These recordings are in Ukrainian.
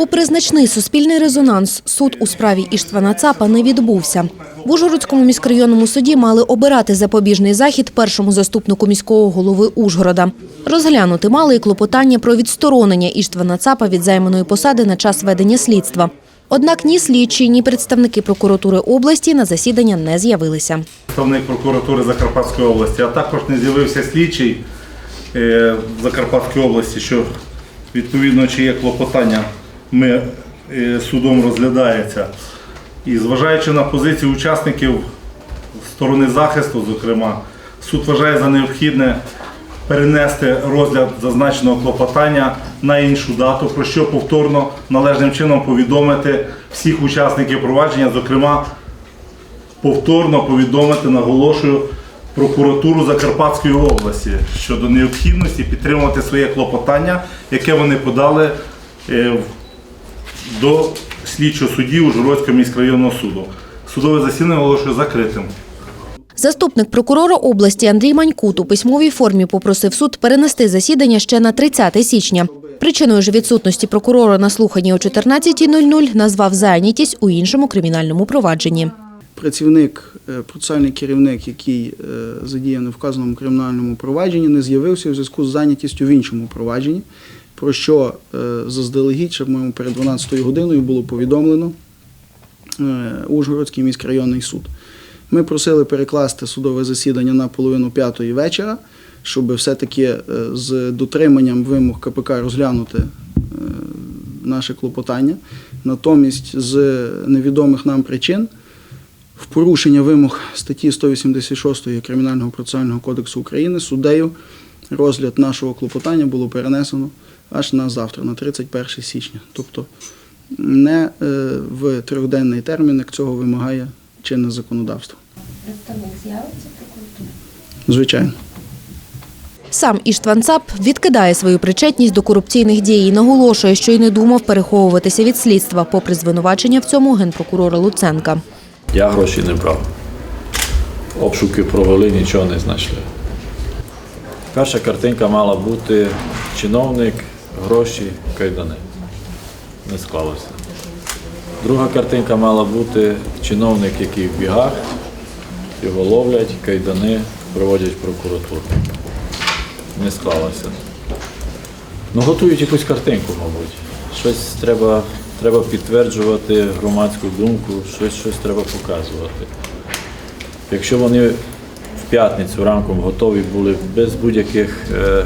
Попри значний суспільний резонанс, суд у справі Іштвана Цапа не відбувся. В Ужгородському міськрайонному суді мали обирати запобіжний захід першому заступнику міського голови Ужгорода. Розглянути мали і клопотання про відсторонення Іштвана Цапа від займаної посади на час ведення слідства. Однак ні слідчі, ні представники прокуратури області на засідання не з'явилися. представник прокуратури Закарпатської області, а також не з'явився слідчий е, Закарпатської області, що відповідно чи є клопотання, ми е, судом розглядається. І зважаючи на позицію учасників сторони захисту, зокрема, суд вважає за необхідне перенести розгляд зазначеного клопотання на іншу дату, про що повторно належним чином повідомити всіх учасників провадження, зокрема повторно повідомити, наголошую, прокуратуру Закарпатської області щодо необхідності підтримувати своє клопотання, яке вони подали е, в- до слідчого судді Ужгородського міськрайонного суду. Судове засідання оголошую закритим. Заступник прокурора області Андрій Манькут у письмовій формі попросив суд перенести засідання ще на 30 січня. Причиною ж відсутності прокурора на слуханні о 14.00 назвав зайнятість у іншому кримінальному провадженні. Працівник, е, процесуальний керівник, який е, задіяний в вказаному кримінальному провадженні, не з'явився у зв'язку з зайнятістю в іншому провадженні, про що е, заздалегідь, ще, по-моєму, перед 12 годиною було повідомлено е, Ужгородський міськрайонний суд. Ми просили перекласти судове засідання на половину п'ятої вечора, щоб все-таки е, з дотриманням вимог КПК розглянути наше клопотання. Натомість з невідомих нам причин в порушення вимог статті 186 Кримінального процесуального кодексу України суддею розгляд нашого клопотання було перенесено аж на завтра, на 31 січня. Тобто не е, в трьохденний термін, як цього вимагає чинне законодавство. Представник з'явиться? Звичайно. Сам Іштван Цап відкидає свою причетність до корупційних дій і наголошує, що й не думав переховуватися від слідства, попри звинувачення в цьому генпрокурора Луценка. Я гроші не брав. Обшуки провели, нічого не знайшли. Перша картинка мала бути чиновник, гроші, кайдани. Не склалося. Друга картинка мала бути чиновник, який в бігах, його ловлять, кайдани, проводять прокуратуру. Не склалося. Ну, готують якусь картинку, мабуть. Щось треба, треба підтверджувати громадську думку, щось, щось треба показувати. Якщо вони в п'ятницю ранком готові були без будь-яких е,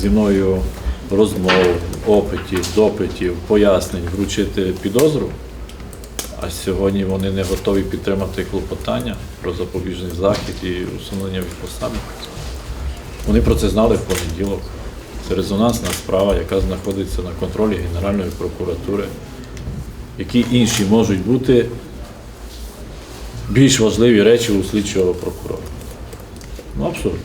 зі мною розмов, опитів, допитів, пояснень вручити підозру, а сьогодні вони не готові підтримати клопотання про запобіжний захід і усунення від посади. Вони про це знали в понеділок. Це резонансна справа, яка знаходиться на контролі Генеральної прокуратури. Які інші можуть бути більш важливі речі у слідчого прокурора? Ну, абсурд.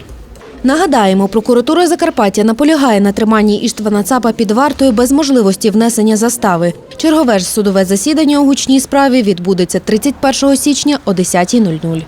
Нагадаємо, прокуратура Закарпаття наполягає на триманні Іштвана Цапа під вартою без можливості внесення застави. Чергове ж судове засідання у гучній справі відбудеться 31 січня о 10.00.